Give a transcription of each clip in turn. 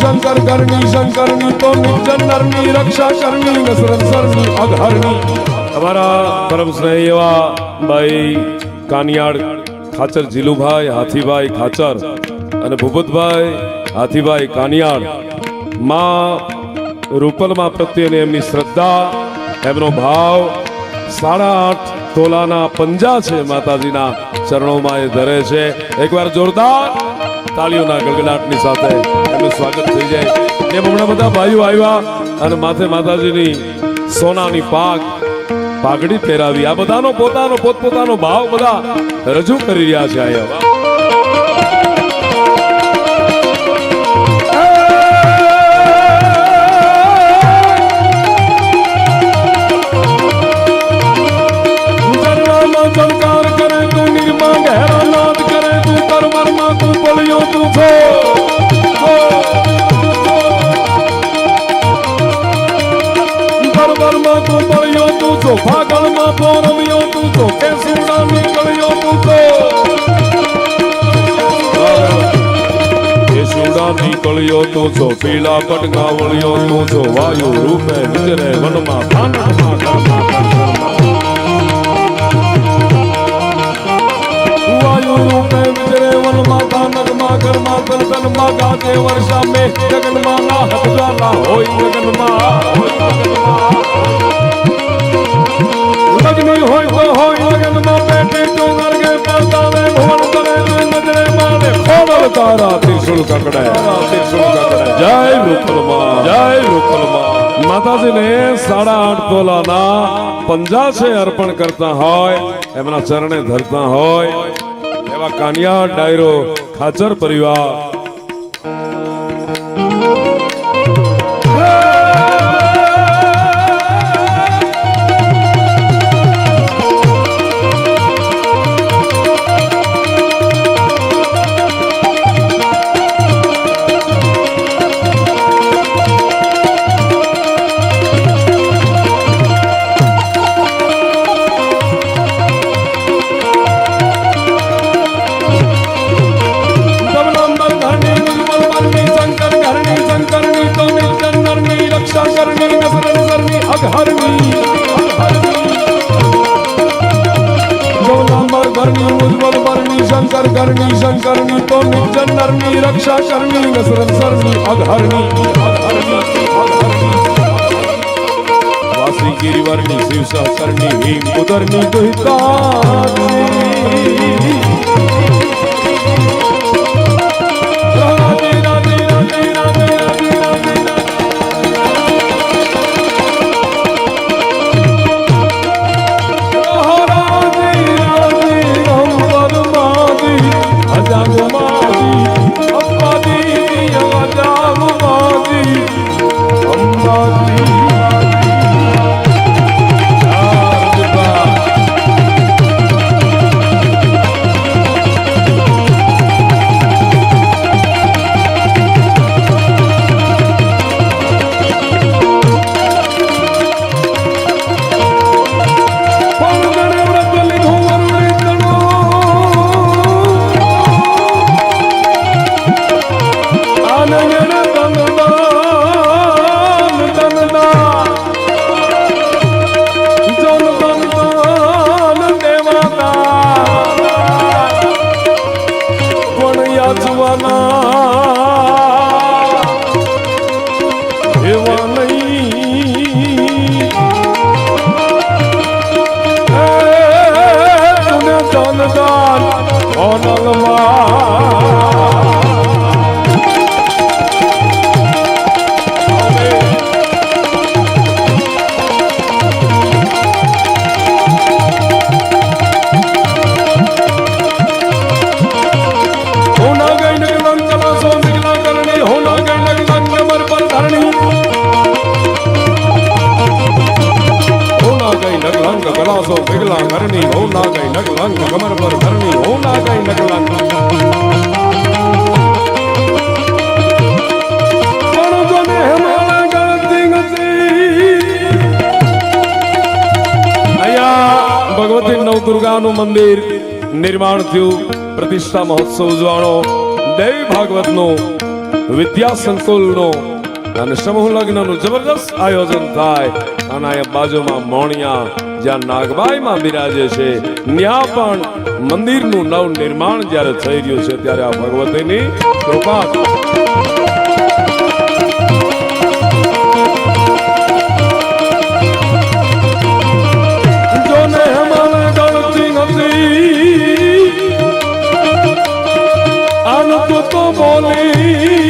શંકર કરવી શંકરની રક્ષા અઘહરની અમારા પરમ સ્નેહી એવા ભાઈ કાનિયાડ, ખાચર જીલુભાઈ, હાથીભાઈ ખાચર અને ભૂપતભાઈ, હાથીભાઈ કાનિયાડ, માં રૂપલમાં પ્રત્યેની એમની શ્રદ્ધા, એમનો ભાવ સાડા આઠ તોલાના પંજા છે માતાજીના ચરણોમાં એ ધરે છે. એકવાર જોરદાર તાળીઓના ગગડાટની સાથે એમનું સ્વાગત થઈ જાય. એમ હમણાં બધા ભાઈઓ આવ્યા અને માથે માતાજીની સોનાની પાક પાઘડી પહેરાવી. આ બધાનો પોતાનો પોતપોતાનો ભાવ બધા રજૂ કરી રહ્યા છે અહીંયા. શિવડા પર રમ્યો તું તો કે શિવડા નીકળ્યો તું તો. શિવડા નીકળ્યો છો પીલા પટકાવળ્યો તું છો વાયુ રૂપે વિચરે વનમાં ખાનામાં વાયુ રૂપે વિચરે વનમાં ખાનકમાં ઘરમાં તલકનમાં ગાતે વર્ષા મેં જગનમાં ના હતજાલા હોય જગનમાં હોય જગનમાં. લગ્ન હોય તો હોય લગ્નમાં ભવન કરે તો નજરે મારે. ખોડલ તારા ત્રિશુલ કકડે ત્રિશુલ કકડે જય રૂપલમાં જય રૂપલમાં માતાજીને સાડા આઠ તોલાના પંજા છે અર્પણ કરતા હોય એમના ચરણે ધરતા હોય એવા કાનિયા ડાયરો ખાચર પરિવાર ભરની ઉજ્જવલ ભરની શંકર કરની શંકરની તો નિજન નરની રક્ષા કરની વસરન સરની અઘરની વાસી ગિરિવરની શિવ સહસરની હિમ ઉદરની દુહિતા ભગવાન. દુર્ગાનું મંદિર નિર્માણ થયું. પ્રતિષ્ઠા મહોત્સવ ઉજવાણો, દેવી ભાગવતનું, વિદ્યા સંકુલનું અને સમૂહ લગ્નનું જબરદસ્ત આયોજન થાય. અને અહીંયા બાજુમાં મોણિયા, જ્યાં નાગબાઈમાં બિરાજે છે. ત્યાં પણ મંદિરનું નવ નિર્માણ જ્યારે થઈ રહ્યું છે, ત્યારે આ ભગવતીની કૃપા તો બોલી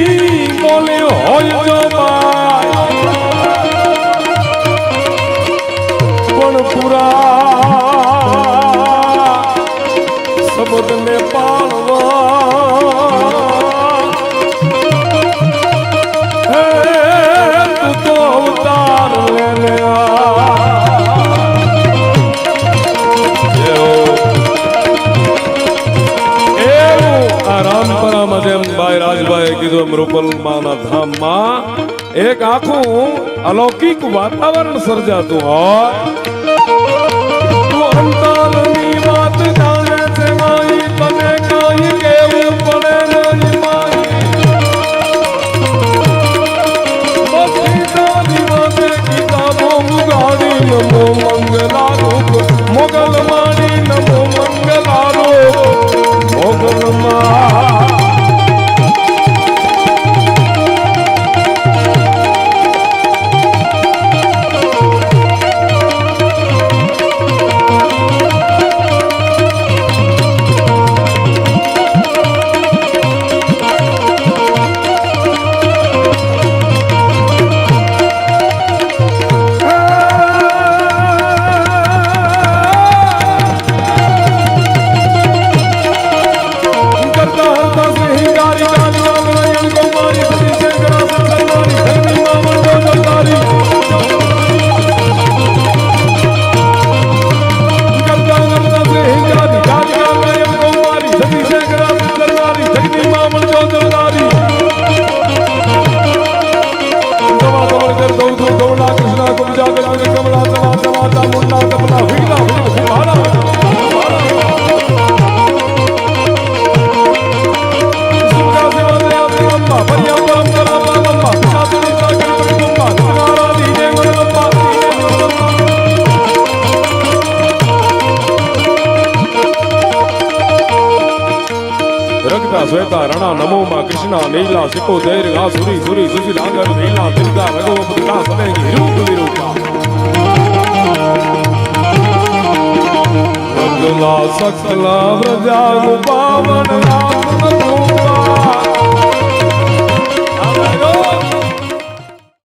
રાજભાઈ કીધું એમ ધામમાં એક આખું અલૌકિક વાતાવરણ સર્જાતું હોય. કૃષ્ણા નીલા સિકો દૈર ઘા સુરી સુરી સુશીલ આગર નીલા દુર્ગા રઘુવંશ કા સનેહી રૂપ વિરૂપા સકલા સકલા વ્રજાનું પાવન રામ